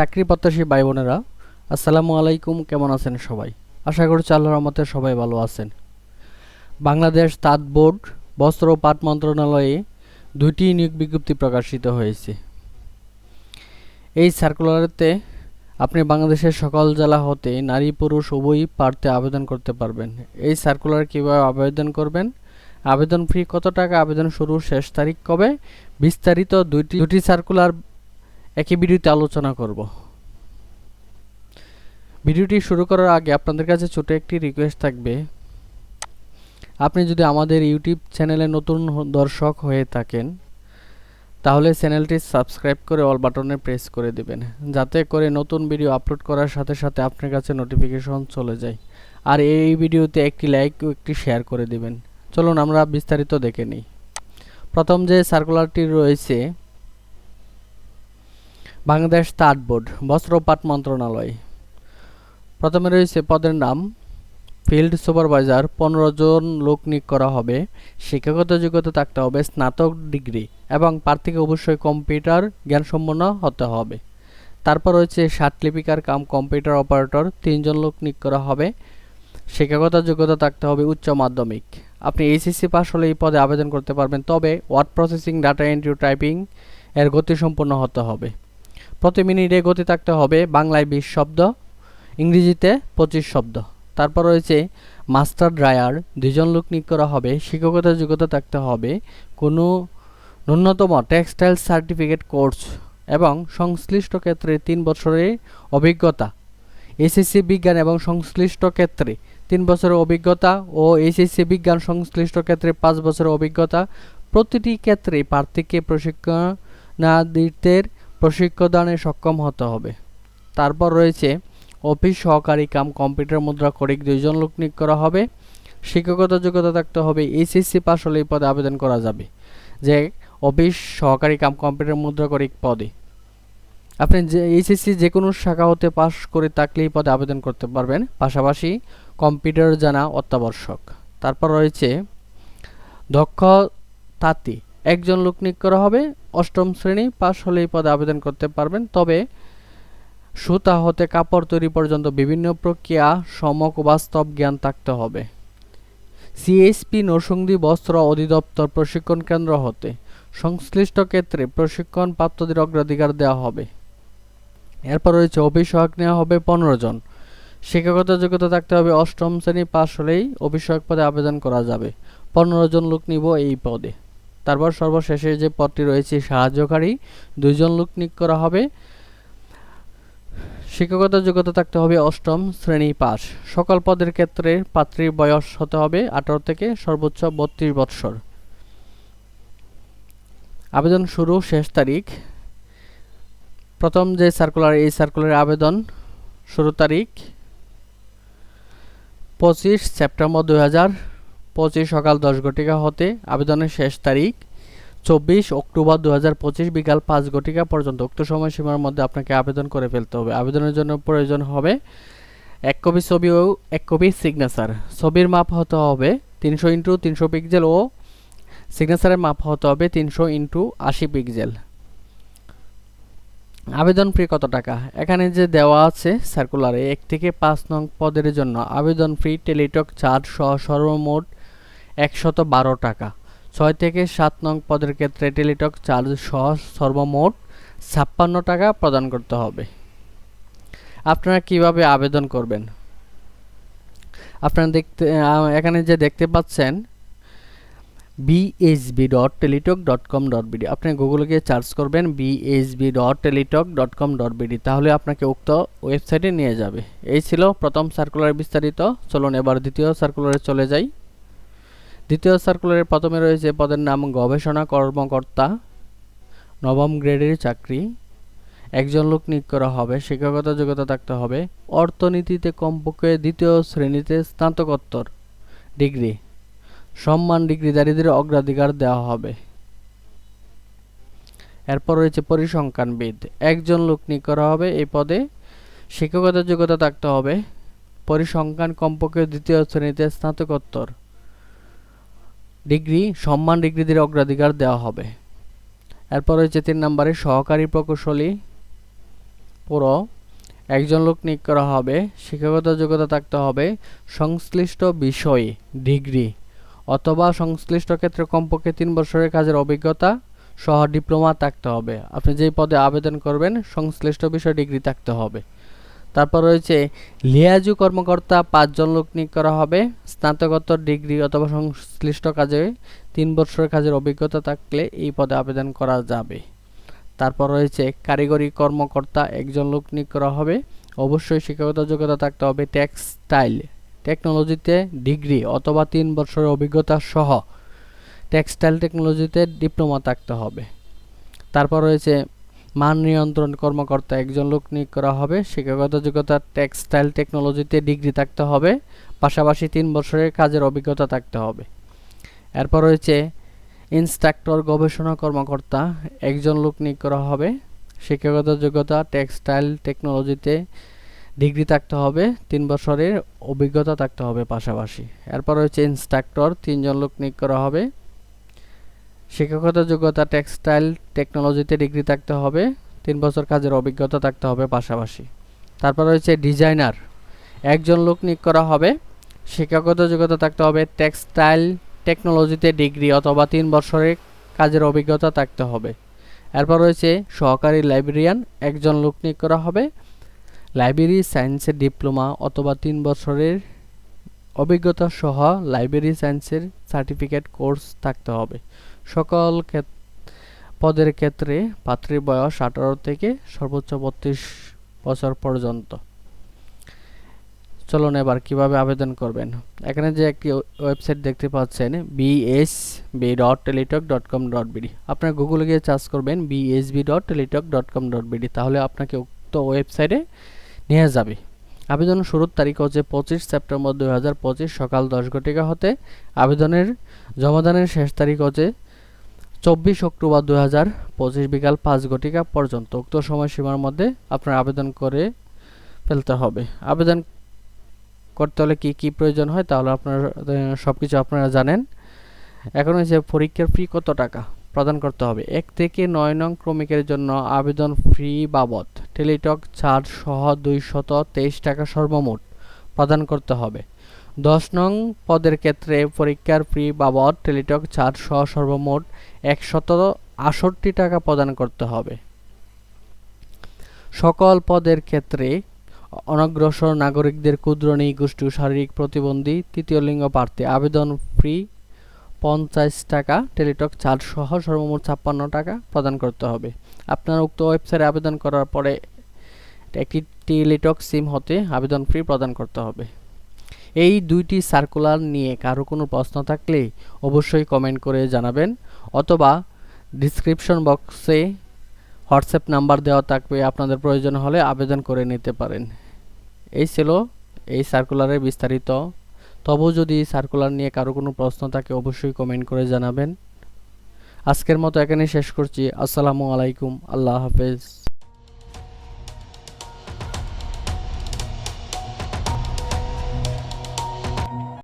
চাকরি প্রত্যাশী ভাই বোনেরা আসসালামু আলাইকুম, কেমন আছেন সবাই? আশা করছি আল্লাহর রহমতে সবাই ভালো আছেন। বাংলাদেশ তাঁত বোর্ড, বস্ত্র ও পাট মন্ত্রণালয়ে দুইটি নিয়োগ বিজ্ঞপ্তি প্রকাশিত হয়েছে। এই সার্কুলারেতে আপনি বাংলাদেশের সকল জেলা হতে নারী, পুরুষ, উভয়ই প্রার্থী আবেদন করতে পারবেন। এই সার্কুলার কীভাবে আবেদন করবেন? আবেদন ফি কত টাকা? আবেদন শুরু শেষ তারিখ কবে? বিস্তারিত দুইটি দুটি সার্কুলার একই ভিডিওতে আলোচনা করব। ভিডিওটি শুরু করার আগে আপনাদের কাছে ছোট একটি রিকোয়েস্ট থাকবে। আপনি যদি আমাদের ইউটিউব চ্যানেলে নতুন দর্শক হয়ে থাকেন, তাহলে চ্যানেলটি সাবস্ক্রাইব করে অল বাটনে প্রেস করে দিবেন, যাতে করে নতুন ভিডিও আপলোড করার সাথে সাথে আপনার কাছে নোটিফিকেশন চলে যায়। আর এই ভিডিওতে একটি লাইক ও একটি শেয়ার করে দিবেন। চলুন আমরা বিস্তারিত দেখে নিই। প্রথম যে সার্কুলারটি রয়েছে বাংলাদেশ তাঁত বোর্ড বস্ত্র পাট মন্ত্রণালয়। প্রথমে রয়েছে পদের নাম, ফিল্ড সুপারভাইজার, পনেরো জন লোক নিয়োগ করা হবে, শিক্ষাগত যোগ্যতা থাকতে হবে, স্নাতক ডিগ্রি, এবং প্রার্থীকে অবশ্যই কম্পিউটার জ্ঞানসম্পন্ন হতে হবে। তারপর রয়েছে লিপিকার কাম কম্পিউটার অপারেটর তিনজন লোক নিয়োগ করা হবে, শিক্ষাগত যোগ্যতা থাকতে হবে উচ্চ মাধ্যমিক। আপনি এইচএসসি পাস হলে এই পদে আবেদন করতে পারবেন, তবে word processing, data entry, typing এর গতি সম্পন্ন হতে হবে। প্রতি মিনিটে গতি থাকতে হবে বাংলায় বিশ শব্দ, ইংরেজিতে পঁচিশ শব্দ। তারপর রয়েছে মাস্টার ড্রায়ার দুজন লোক নিয়োগ করা হবে শিক্ষকতার যোগ্যতা থাকতে হবে, কোনো ন্যূনতম টেক্সটাইল সার্টিফিকেট কোর্স এবং সংশ্লিষ্ট ক্ষেত্রে তিন বছরের অভিজ্ঞতা। এসএসসি বিজ্ঞান এবং সংশ্লিষ্ট ক্ষেত্রে তিন বছরের অভিজ্ঞতা ও এসএসসি বিজ্ঞান সংশ্লিষ্ট ক্ষেত্রে পাঁচ বছরের অভিজ্ঞতা। প্রতিটি ক্ষেত্রে প্রার্থীকে প্রশিক্ষণার্থীদের প্রশিক্ষণদানে সক্ষম হতে হবে। তারপর রয়েছে অফিস সহকারী কাম, কম্পিউটার মুদ্রা, করিক দুইজন লোক নিয়োগ করা হবে। শিক্ষকতা যোগ্যতা থাকতে হবে, এইচএসসি পাস হলে এই পদে আবেদন করা যাবে। যে অফিস সহকারী কাম, কম্পিউটার মুদ্রা, করিক পদে। আপনি যে এইচএসসি যে কোনো শাখা হতে পাস করে থাকলে এই পদে আবেদন করতে পারবেন। পাশাপাশি কম্পিউটার জানা অত্যাবশ্যক। তারপর রয়েছে দক্ষ তাঁতি একজন লোক নিয়োগ করা হবে, অষ্টম শ্রেণি পাস হলে এই পদে আবেদন করতে পারবেন। তবে সুতা হতে কাপড় তৈরি পর্যন্ত বিভিন্ন প্রক্রিয়া সমক বাস্তব জ্ঞান থাকতে হবে। সিএসপি, নরসিংদী বস্ত্র অধিদপ্তর প্রশিক্ষণ কেন্দ্র হতে সংশ্লিষ্ট ক্ষেত্রে প্রশিক্ষণ প্রাপ্তদের অগ্রাধিকার দেওয়া হবে। এরপর রয়েছে অভিষেক নেওয়া হবে পনেরো জন। শিক্ষাগত যোগ্যতা থাকতে হবে, অষ্টম শ্রেণি পাশ হলেই অভিষেক পদে আবেদন করা যাবে। পনেরো জন লোক নিব এই পদে। তারপর সর্বশেষে যে পদটি রয়েছে সাহায্যকারী, দুইজন লোক নিয়োগ করা হবে। শিক্ষকতা যোগ্যতা থাকতে হবে অষ্টম শ্রেণি পাস সকল পদের ক্ষেত্রে পাত্রীর বয়স হতে হবে আঠারো থেকে সর্বোচ্চ বত্রিশ বৎসর। আবেদন শুরু শেষ তারিখ। প্রথম যে সার্কুলার এই সার্কুলারের আবেদন শুরু তারিখ পঁচিশ সেপ্টেম্বর দুই হাজার পঁচিশ সকাল দশ ঘটিকা হতে আবেদনের শেষ তারিখ চব্বিশ অক্টোবর দু হাজার পঁচিশ বিকাল পাঁচ ঘটিকা পর্যন্ত। উক্ত সময়সীমার মধ্যে আপনাকে আবেদন করে ফেলতে হবে। আবেদনের জন্য প্রয়োজন হবে এক কপি ছবি ও এক কপি সিগনেচার ছবির মাপ হতে হবে তিনশো ইন্টু তিনশো পিক্সেল ও সিগনেচারের মাপ হতে হবে তিনশো ইন্টু আশি পিক্সেল আবেদন ফি কত টাকা? এখানে যে দেওয়া আছে সার্কুলারে এক থেকে পাঁচ নং পদের জন্য আবেদন ফি টেলিটক চার্জ সহ সর্বমোট একশত বারো টাকা। ছয় থেকে সাত নং পদের ক্ষেত্রে টেলিটক চার্জ সহ সর্বমোট ছাপ্পান্ন টাকা প্রদান করতে হবে। আপনারা কীভাবে আবেদন করবেন? আপনারা দেখতে এখানে যে দেখতে পাচ্ছেন BSB dot Teletalk dot com dot BD আপনি গুগলে গিয়ে সার্চ করবেন BSB dot Teletalk dot com dot BD তাহলে আপনাকে উক্ত ওয়েবসাইটে নিয়ে যাবে। এই ছিল প্রথম সার্কুলার বিস্তারিত। চলুন এবার দ্বিতীয় সার্কুলারে চলে যাই। দ্বিতীয় সার্কুলারের প্রথমে রয়েছে পদের নাম গবেষণা কর্মকর্তা, নবম গ্রেডের চাকরি। একজন লোক নিয়োগ করা হবে, শিক্ষাগত যোগ্যতা থাকতে হবে, অর্থনীতিতে কমপক্ষে দ্বিতীয় শ্রেণীতে স্নাতকোত্তর ডিগ্রি সম্মান ডিগ্রিধারীদের অগ্রাধিকার দেওয়া হবে। এরপর রয়েছে পরিসংখ্যানবিদ। একজন লোক নিয়োগ করা হবে, এই পদে শিক্ষাগত যোগ্যতা থাকতে হবে, পরিসংখ্যান কমপক্ষে দ্বিতীয় শ্রেণীতে স্নাতকোত্তর। ডিগ্রি, সম্মান ডিগ্রিদের অগ্রাধিকার দেওয়া হবে। এরপর রয়েছে তিন নম্বরে সহকারী প্রকৌশলী পুরো। একজন লোক নিয়োগ করা হবে, শিক্ষাগত যোগ্যতা থাকতে হবে, সংশ্লিষ্ট বিষয়ে, ডিগ্রি, অথবা সংশ্লিষ্ট ক্ষেত্রে কমপক্ষে তিন বছরের কাজের অভিজ্ঞতা সহ ডিপ্লোমা থাকতে হবে। আপনি যেই পদে আবেদন করবেন, সংশ্লিষ্ট বিষয়ে ডিগ্রি থাকতে হবে। তারপর রয়েছে লিয়াজু কর্মকর্তা পাঁচজন লোক নিয়োগ করা হবে। স্নাতকোত্তর ডিগ্রি অথবা সংশ্লিষ্ট কাজে তিন বছরের কাজের অভিজ্ঞতা থাকলে এই পদে আবেদন করা যাবে। তারপর রয়েছে কারিগরি কর্মকর্তা একজন লোক নিয়োগ করা হবে। অবশ্যই শিক্ষাগত যোগ্যতা থাকতে হবে টেক্সটাইল। টেকনোলজিতে ডিগ্রি অথবা তিন বছরের অভিজ্ঞতা সহ টেক্সটাইল টেকনোলজিতে ডিপ্লোমা থাকতে হবে। তারপর রয়েছে মান নিয়ন্ত্রণ কর্মকর্তা একজন লোক নিয়োগ করা হবে। শিক্ষাগত যোগ্যতা টেক্সটাইল টেকনোলজিতে ডিগ্রি থাকতে হবে। পাশাপাশি তিন বছরের কাজের অভিজ্ঞতা থাকতে হবে। এরপর রয়েছে ইনস্ট্রাক্টর গবেষণা কর্মকর্তা, একজন লোক নিয়োগ করা হবে। শিক্ষাগত যোগ্যতা টেক্সটাইল টেকনোলজিতে ডিগ্রি থাকতে হবে। তিন বছরের অভিজ্ঞতা থাকতে হবে পাশাপাশি। এরপর রয়েছে ইনস্ট্রাক্টর তিনজন লোক নিয়োগ করা হবে। শিক্ষাগত যোগ্যতা টেক্সটাইল টেকনোলজিতে ডিগ্রি থাকতে হবে, তিন বছর কাজের অভিজ্ঞতা থাকতে হবে পাশাপাশি। তারপর রয়েছে ডিজাইনার। একজন লোক নিয়োগ করা হবে শিক্ষাগত যোগ্যতা থাকতে হবে, টেক্সটাইল টেকনোলজিতে ডিগ্রি অথবা তিন বছরের কাজের অভিজ্ঞতা থাকতে হবে। এরপর রয়েছে সহকারী লাইব্রেরিয়ান, একজন লোক নিয়োগ করা হবে, লাইব্রেরি সায়েন্সের ডিপ্লোমা অথবা তিন বছরের অভিজ্ঞতা সহ লাইব্রেরি সায়েন্সের সার্টিফিকেট কোর্স থাকতে হবে। সকল পদের ক্ষেত্রে পাত্রীর বয়স আঠারো থেকে সর্বোচ্চ বত্রিশ বছর পর্যন্ত। চলুন এবার কীভাবে আবেদন করবেন? এখানে যে একটি ওয়েবসাইট দেখতে পাচ্ছেন BSB dot Teletalk dot com dot BD আপনার গুগলে গিয়ে সার্চ করবেন BSB dot Teletalk dot com dot BD তাহলে আপনাকে উক্ত ওয়েবসাইটে নিয়ে যাবে। আবেদন শুরুর তারিখ হচ্ছে পঁচিশ সেপ্টেম্বর দুই সকাল দশ ঘটিকা হতে। আবেদনের জমাদানের শেষ তারিখ হচ্ছে চব্বিশ অক্টোবর দু হাজার পঁচিশ বিকাল পাঁচ ঘটিকা পর্যন্ত। উক্ত সময়সীমার মধ্যে আপনার আবেদন করে ফেলতে হবে। আবেদন করতে হলে কি কি প্রয়োজন হয় তাহলে আপনার সব কিছু আপনারা জানেন। এখন হচ্ছে পরীক্ষার ফি কত টাকা প্রদান করতে হবে? এক থেকে নয় নং ক্রমিকের জন্য আবেদন ফি বাবদ। টেলিটক ছাড় সহ দুইশত তেইশ টাকা সর্বমোট প্রদান করতে হবে। দশ নং পদের ক্ষেত্রে পরীক্ষার ফি বাবদ টেলিটক ছাড় সহ সর্বমোট একশত আষট্টি টাকা প্রদান করতে হবে। সকল পদের ক্ষেত্রে অনগ্রসর নাগরিকদের ক্ষুদ্র গোষ্ঠী শারীরিক প্রতিবন্ধী তৃতীয় লিঙ্গ প্রার্থী আবেদন ফি পঞ্চাশ টাকা, টেলিটক চার্জ সহ সর্বমোট ছাপ্পান্ন টাকা প্রদান করতে হবে। আপনার উক্ত ওয়েবসাইটে আবেদন করার পরে একটি টেলিটক সিম হতে আবেদন ফি প্রদান করতে হবে। এই দুইটি সার্কুলার নিয়ে কারও কোনো প্রশ্ন থাকলে অবশ্যই কমেন্ট করে জানাবেন অথবা ডিসক্রিপশন বক্সে হোয়াটসঅ্যাপ নাম্বার দেওয়া থাকবে, আপনাদের প্রয়োজন হলে আবেদন করে নিতে পারেন। এই ছিল এই সার্কুলারের বিস্তারিত। তবু যদি সার্কুলার নিয়ে কারও কোনো প্রশ্ন থাকে, অবশ্যই কমেন্ট করে জানাবেন। আজকের মতো এখানে শেষ করছি। আসসালামু আলাইকুম। আল্লাহ হাফেজ।